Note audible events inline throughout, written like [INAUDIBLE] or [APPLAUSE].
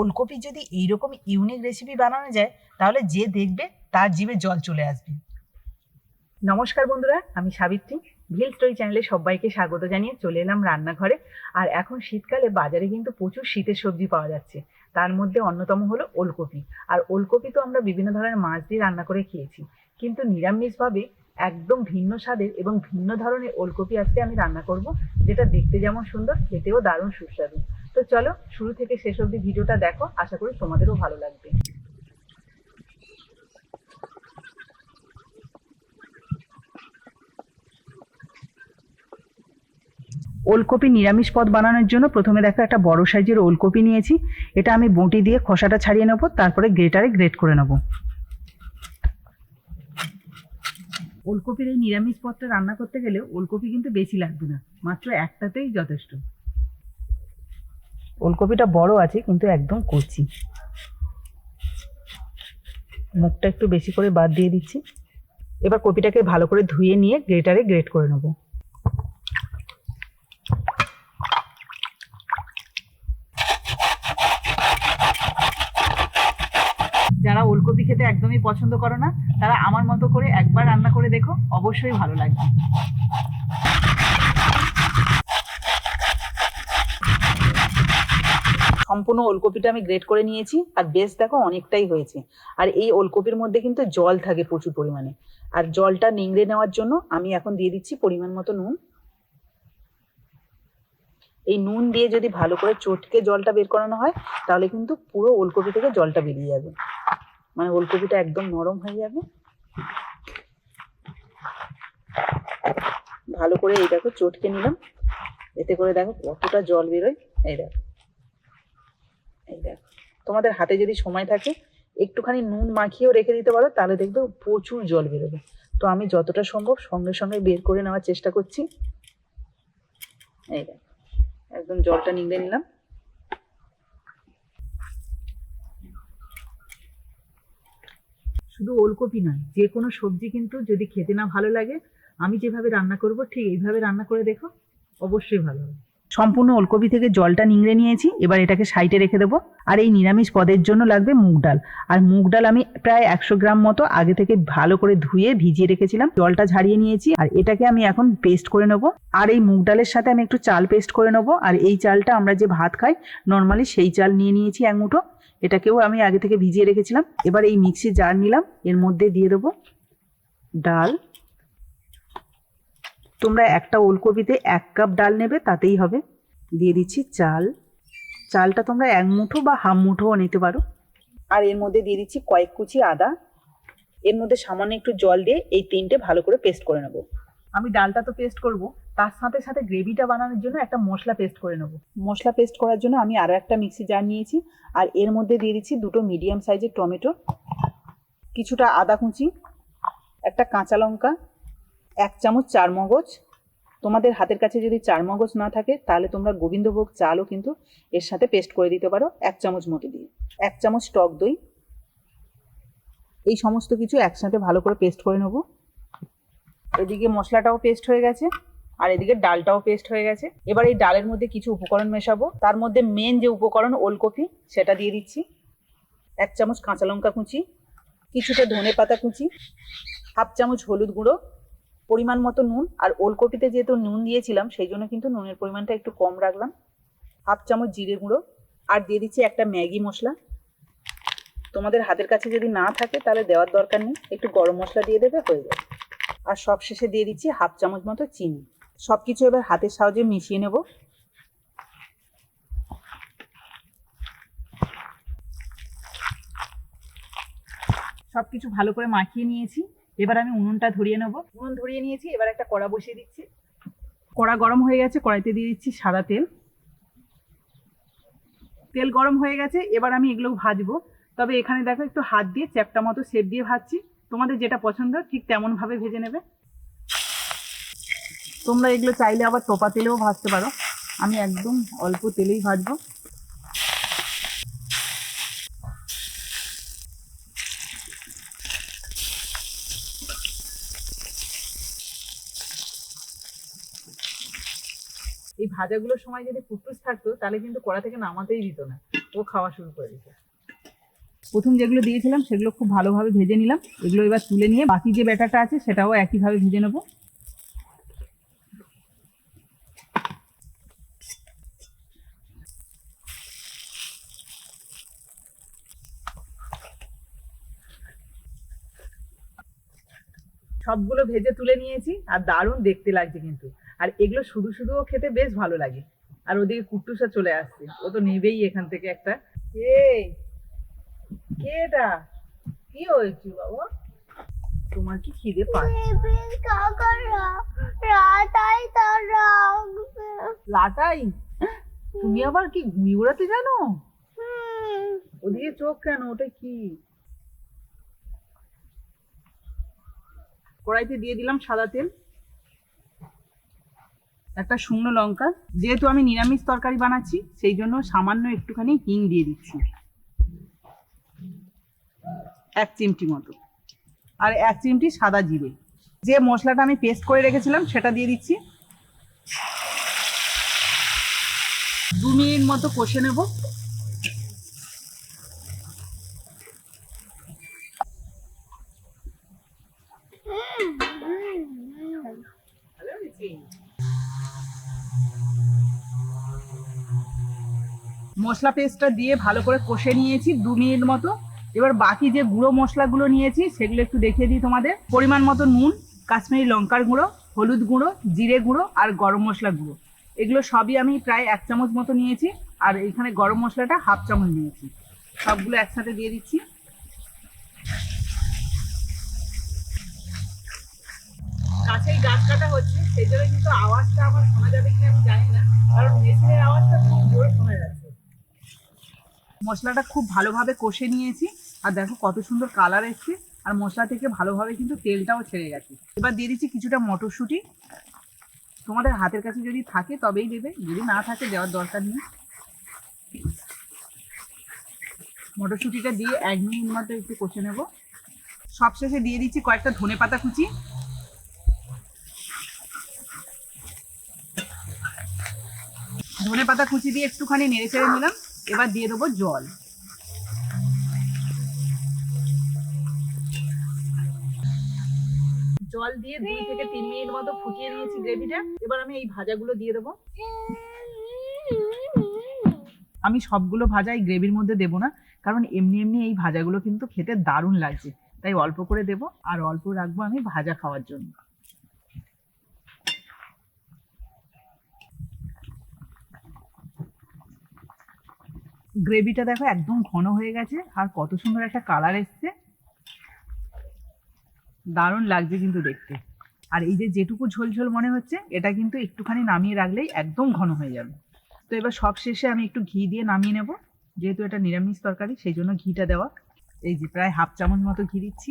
ওলকপি যদি এইরকম ইউনিক রেসিপি বানানো যায়, তাহলে যে দেখবে তার জিভে জল চলে আসবে। নমস্কার বন্ধুরা, আমি সাবিত্রী। ভিল স্টোরি চ্যানেলে সবাইকে স্বাগত জানিয়ে চলে এলাম রান্নাঘরে। আর এখন শীতকালে বাজারে কিন্তু প্রচুর শীতের সবজি পাওয়া যাচ্ছে। তার মধ্যে অন্যতম হলো ওলকপি। আর ওলকপি তো আমরা বিভিন্ন ধরনের মাছ দিয়ে রান্না করে খেয়েছি। কিন্তু নিরামিষভাবে একদম ভিন্ন স্বাদের এবং ভিন্ন ধরনের ওলকপি আজকে আমি রান্না করব, যেটা দেখতে যেমন সুন্দর, খেতেও দারুণ সুস্বাদু। তো চলো, শুরু থেকে শেষ অবধি ভিডিওটা দেখো, আশা করি তোমাদেরও ভালো লাগবে। ওলকপি নিরামিষ পদ বানানোর জন্য প্রথমে দেখো একটা বড় সাইজের ওলকপি নিয়েছি। এটা আমি বটি দিয়ে খসাটা ছাড়িয়ে নেব, তারপরে গ্রেটারে গ্রেট করে নেব। ওলকপির এই নিরামিষ পদটা রান্না করতে গেলে ওলকপি কিন্তু বেশি লাগবে না, মাত্র একটাতেই যথেষ্ট। ওলকপিটা বড় আছে, কিন্তু একদম কচি। মুখটা একটু বেশি করে বাদ দিয়ে দিচ্ছি। এবার কপিটাকে ভালো করে ধুয়ে নিয়ে গ্রেটারে গ্রেট করে নেব। যারা ওলকপি খেতে একদমই পছন্দ করো না, তারা আমার মতো করে একবার রান্না করে দেখো, অবশ্যই ভালো লাগবে। সম্পূর্ণ ওলকপিটা আমি গ্রেট করে নিয়েছি, আর বেশ দেখো অনেকটাই হয়েছে। আর এই ওলকপির মধ্যে কিন্তু জল থাকে প্রচুর পরিমাণে। আর জলটা নিংড়ে নেওয়ার জন্য আমি এখন দিয়ে দিচ্ছি পরিমাণ মতো নুন। এই নুন দিয়ে যদি ভালো করে চটকে জলটা বের করানো হয়, তাহলে কিন্তু পুরো ওলকপি থেকে জলটা বেরিয়ে যাবে। মানে ওলকপিটা একদম নরম হয়ে যাবে। ভালো করে এই দেখো চটকে নিলাম। এতে করে দেখো কতটা জল বেরোয়। এই দেখো। এই দেখো, তোমাদের হাতে যদি সময় থাকে, একটুখানি নুন মাখিয়েও রেখে দিতে পারো, তাহলে দেখবে প্রচুর জল বেরোবে। তো আমি যতটা সম্ভব সঙ্গে সঙ্গে বের করে নেওয়ার চেষ্টা করছি। এই দেখো, একদম জলটা নিংড়ে নিলাম। শুধু ওলকপি নয়, যে কোনো সবজি কিন্তু যদি খেতে না ভালো লাগে, আমি যেভাবে রান্না করব, ঠিক এইভাবে রান্না করে দেখো, অবশ্যই ভালো হবে। সম্পূর্ণ ওলকপি থেকে জলটা নিংড়ে নিয়েছি, এবার এটাকে সাইডে রেখে দেবো। আর এই নিরামিষ পদের জন্য লাগবে মুগ ডাল। আর মুগ ডাল আমি প্রায় একশো গ্রাম মতো আগে থেকে ভালো করে ধুয়ে ভিজিয়ে রেখেছিলাম। জলটা ঝাড়িয়ে নিয়েছি, আর এটাকে আমি এখন পেস্ট করে নেব। আর এই মুগ ডালের সাথে আমি একটু চাল পেস্ট করে নেব। আর এই চালটা আমরা যে ভাত খাই, নর্মালি সেই চাল নিয়ে নিয়েছি এক মুঠো। এটাকেও আমি আগে থেকে ভিজিয়ে রেখেছিলাম। এবার এই মিক্সি জার নিলাম, এর মধ্যে দিয়ে দেবো ডাল। তোমরা একটা ওলকপিতে এক কাপ ডাল নেবে, তাতেই হবে। দিয়ে দিচ্ছি চাল। চালটা তোমরা এক মুঠো বা হাফ মুঠোও নিতে পারো। আর এর মধ্যে দিয়ে দিচ্ছি কয়েক কুচি আদা। এর মধ্যে সামান্য একটু জল দিয়ে এই তিনটে ভালো করে পেস্ট করে নেব। আমি ডালটা তো পেস্ট করব। তার সাথে সাথে গ্রেভিটা বানানোর জন্য একটা মশলা পেস্ট করে নেব। মশলা পেস্ট করার জন্য আমি আরও একটা মিক্সি জার নিয়েছি। আর এর মধ্যে দিয়ে দিচ্ছি দুটো মিডিয়াম সাইজের টমেটো, কিছুটা আদা কুচি, একটা কাঁচা লঙ্কা এক চামচ চার মগজ তোমাদের হাতের কাছে যদি চার মগজ না থাকে, তাহলে তোমরা গোবিন্দভোগ চালও কিন্তু এর সাথে পেস্ট করে দিতে পারো এক চামচ মতো দিয়ে। এক চামচ টক দই। এই সমস্ত কিছু একসাথে ভালো করে পেস্ট করে নেব। এদিকে মশলাটাও পেস্ট হয়ে গেছে, আর এদিকে ডালটাও পেস্ট হয়ে গেছে। এবার এই ডালের মধ্যে কিছু উপকরণ মেশাবো। তার মধ্যে মেন যে উপকরণ ওলকপি, সেটা দিয়ে দিচ্ছি। এক চামচ কাঁচা লঙ্কা কুচি, কিছুটা ধনে পাতা কুচি, হাফ চামচ হলুদ গুঁড়ো পরিমাণ মতো নুন, আর ওলকপিতে যেহেতু নুন দিয়েছিলাম, সেই জন্য কিন্তু নুনের পরিমাণটা একটু কম রাখলাম। হাফ চামচ জিরে গুঁড়ো, আর দিয়ে দিচ্ছি একটা ম্যাগি মশলা। তোমাদের হাতের কাছে যদি না থাকে, তাহলে দেওয়ার দরকার নেই। একটু গরম মশলা দিয়ে দেবে, হয়ে যাবে। আর সব শেষে দিয়ে দিচ্ছি হাফ চামচ মতো চিনি। সব কিছু এবার হাতের সাহায্যে মিশিয়ে নেব। সব কিছু ভালো করে মাখিয়ে নিয়েছি। এবার আমি উনুনটা ধরিয়ে নেব। উনুন ধরিয়ে নিয়েছি, এবার একটা কড়া বসিয়ে দিচ্ছি। কড়া গরম হয়ে গেছে, কড়াইতে দিয়ে দিচ্ছি সাদা তেল। তেল গরম হয়ে গেছে, এবার আমি এগুলো ভাজবো। তবে এখানে দেখো একটু হাত দিয়ে, চ্যাপটা মতো শেপ দিয়ে ভাজছি। তোমাদের যেটা পছন্দ, ঠিক তেমনভাবে ভেজে নেবে। তোমরা এগুলো চাইলে আবার তোপা তেলেও ভাজতে পারো। আমি একদম অল্প তেলেই ভাজবো। ভাজাগুলোর সময় যদি ফুটফুস থাকতো, তাহলে কিন্তু কড়া থেকে নামাতেই দিত না। ও খাওয়া শুরু করে দিয়েছে প্রথম যেগুলো দিয়েছিলাম, সেগুলো খুব ভালোভাবে ভেজে নিলাম। এগুলো এবার তুলে নিয়ে বাকি যে ব্যাটারটা আছে, সেটাও একইভাবে ভেজে নেব। সবগুলো ভেজে তুলে নিয়েছি, আর দারুণ দেখতে লাগছে কিন্তু। আর এগুলো শুধু শুধুও খেতে বেশ ভালো লাগে। আর ওদিকে কুট্টুসা চলে আসছে। ও তো নেবেই এখান থেকে একটা। এই কে এটা? কি হয়েছে বাবা? তোমার কি খিদে পাচ্ছে? রাতাই লাটাই? তুমি আবার কি ঘুমিয়ে উড়াতে জানো? ওদিকে চোখ কেন? ওটা কি? কড়াইতে দিয়ে দিলাম সাদা তেল। একটা শুকনো লঙ্কা। যেহেতু আমি নিরামিষ তরকারি বানাচ্ছি, সেই জন্য সামান্য একটুখানি হিং দিয়ে দিচ্ছি। এক চিমটি মতো। আর এক চিমটি সাদা জিরে। যে মশলাটা আমি পেস্ট করে রেখেছিলাম, সেটা দিয়ে দিচ্ছি। দু মিনিট মতো কষে নেব। মশলা পেস্টটা দিয়ে ভালো করে কষে নিয়েছি দু মিনিট মতো। এবার বাকি যে গুঁড়ো মশলাগুলো নিয়েছি, সেগুলো একটু দেখিয়ে দিই তোমাদের। পরিমাণ মতো নুন, কাশ্মীরি লঙ্কার গুঁড়ো, হলুদ গুঁড়ো, জিরে গুঁড়ো আর গরম মশলা গুঁড়ো। এগুলো সবই আমি প্রায় এক চামচ মতো নিয়েছি, আর এখানে গরম মশলাটা হাফ চামচ নিয়েছি। সবগুলো একসাথে দিয়ে দিচ্ছি। কাছেই গাছ কাটা হচ্ছে, সেই জন্য কিন্তু আওয়াজটা আমার শোনা যাবে কিনা আমি জানি না, কারণ মেশিনের আওয়াজটা খুব জোরে শোনা যাচ্ছে। মশলাটা খুব ভালোভাবে কষে নিয়েছি। আর দেখো কত সুন্দর কালার এসছে। আর মশলা থেকে ভালোভাবে কিন্তু তেলটাও ছেড়ে গেছে। এবার দিয়ে দিচ্ছি কিছুটা মটরশুঁটি। তোমাদের হাতের কাছে যদি থাকে তবেই দেবে। যদি না থাকে দেওয়ার দরকার নেই। মটরশুঁটিটা দিয়ে এক মিনিট মতো একটু কষে নেব। সবশেষে দিয়ে দিচ্ছি কয়েকটা ধনে পাতা কুচি। ধনে পাতা কুচি দিয়ে একটুখানি নেড়ে চেড়ে নিলাম। এবার দিয়ে দেবো জল। জল দিয়ে দুই থেকে তিন মিনিট মতো ফুটিয়ে নিয়েছি গ্রেভিটা। এবার আমি এই ভাজাগুলো দিয়ে দেবো। আমি সবগুলো ভাজা এই গ্রেভির মধ্যে দেবো না, কারণ এমনি এমনি এই ভাজাগুলো কিন্তু খেতে দারুণ লাগছে। তাই অল্প করে দেবো, আর অল্প রাখব আমি ভাজা খাওয়ার জন্য। গ্রেভিটা দেখো একদম ঘন হয়ে গেছে, আর কত সুন্দর একটা কালার এসছে। দারুণ লাগছে কিন্তু দেখতে। আর এই যে যেটুকু ঝোল ঝোল মনে হচ্ছে, এটা কিন্তু একটুখানি নামিয়ে রাখলেই একদম ঘন হয়ে যাবে। তো এবার সব শেষে আমি একটু ঘি দিয়ে নামিয়ে নেব, যেহেতু এটা নিরামিষ তরকারি, সেই জন্য ঘিটা দেওয়া। এই যে প্রায় হাফ চামচ মতো ঘি দিচ্ছি।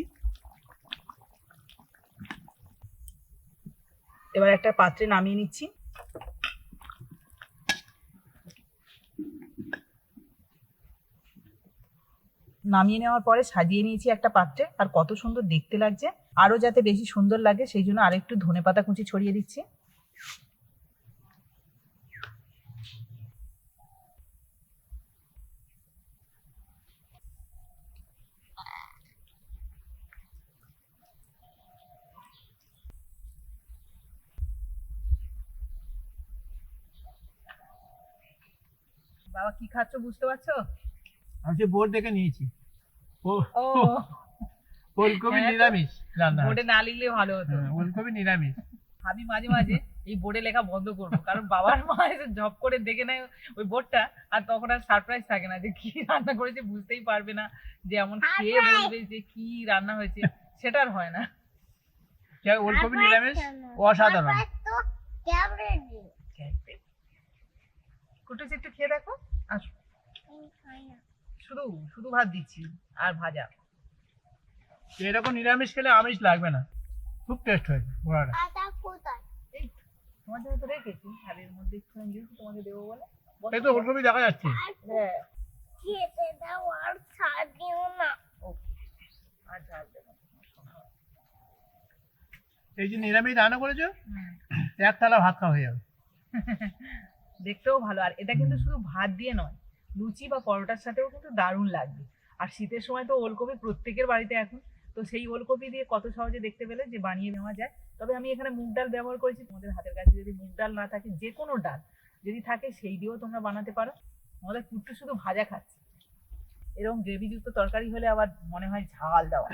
এবার একটা পাত্রে নামিয়ে নিচ্ছি। নামিয়ে নেওয়ার পরে সাজিয়ে নিয়েছি একটা পাত্রে। আর কত সুন্দর দেখতে লাগছে। আরও যাতে বেশি সুন্দর লাগে, সেই জন্য আরেকটু ধনে পাতা কুচি ছড়িয়ে দিচ্ছি। বাবা, কি খাচ্ছ বুঝতে পারছ? আমি সে বোর্ড দেখে নিয়েছি। ও ও। ফুলকপি হ্যাঁ নিরামিষ রান্না বোর্ডে না লিখলে ভালো হতো। হ্যাঁ, ফুলকপি নিরামিষ। আমি মাঝে মাঝে এই বোর্ডে লেখা বন্ধ করব কারণ বাবার মা এসে জব করে দেখে নেয় ওই বোর্ডটা আর তখন আর সারপ্রাইজ থাকে না যে কি রান্না করেছে বুঝতেই পারবে না যে এমন খেয়ে বলবে যে কি রান্না হয়েছে সেটা আর হয় না। যা ফুলকপি নিরামিষ অসাধারণ। তো কুটুস একটু খেয়ে দেখো আর শুধু শুধু ভাত দিচ্ছি আর ভাজা। এরকম নিরামিষ খেলে আমিষ লাগবে না। খুব টেস্ট হয়েছে বড়াটা। আটা এই তোমার জন্য তো রেখেছি থালের মধ্যে একটুখানি দিয়েছি তোমাকে দেবো বলে। এই তো ফুলকপি দেখা যাচ্ছে। হ্যাঁ। খেতে দাও আর ছাড় দিও না। আচ্ছা আর দেবো এই যে নিরামিষ রান্না করেছ। এক থালা ভাত খাওয়া হয়ে যাবে। [LAUGHS] দেখতেও ভালো আর এটা কিন্তু শুধু ভাত দিয়ে নয় লুচি বা পরোটার সাথেও কিন্তু দারুণ লাগবে। আর শীতের সময় তো ওলকপি প্রত্যেকের বাড়িতে এখন। তো সেই ওলকপি দিয়ে কত সহজে দেখতে পেলে যে বানিয়ে নেওয়া যায়। তবে আমি এখানে মুগ ডাল ব্যবহার করেছি। তোমাদের হাতের কাছে যদি মুগ ডাল না থাকে যে কোনো ডাল যদি থাকে সেই দিয়েও তোমরা বানাতে পারো। আমাদের পুট্টু শুধু ভাজা খাচ্ছে। এরকম গ্রেভিযুক্ত তরকারি হলে আবার মনে হয় ঝাল দেওয়া।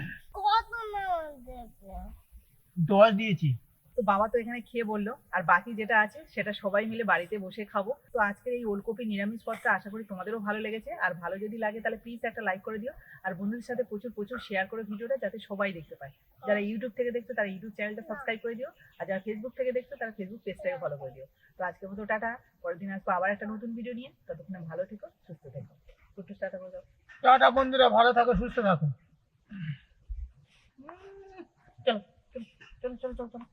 দশ দিয়েছি। তো বাবা তো এখানে খেয়ে বলল আর বাকি যেটা আছে সেটা সবাই মিলে বাড়িতে বসে খাব। তো আজকের এই ওলকপি নিরামিষ পদটা আশা করি তোমাদেরও ভালো লেগেছে। আর ভালো যদি লাগে তাহলে প্লিজ একটা লাইক করে দিও। আর বন্ধুদের সাথে প্রচুর প্রচুর শেয়ার করে ভিডিওটা যাতে সবাই দেখতে পায়। যারা ইউটিউব থেকে দেখছ তারা ইউটিউব চ্যানেলটা সাবস্ক্রাইব করে দিও। আর যারা ফেসবুক থেকে দেখছ তারা ফেসবুক পেজটাকে ফলো করে দিও। তো আজকের মতো টাটা। পরের দিন আসব আবার একটা নতুন ভিডিও নিয়ে। ততক্ষণে ভালো থেকো সুস্থ থেকো। একটু টাটা করে দাও। টাটা বন্ধুরা ভালো থাকো সুস্থ থাকো। চলো চলো চলো চলো চলো চলো।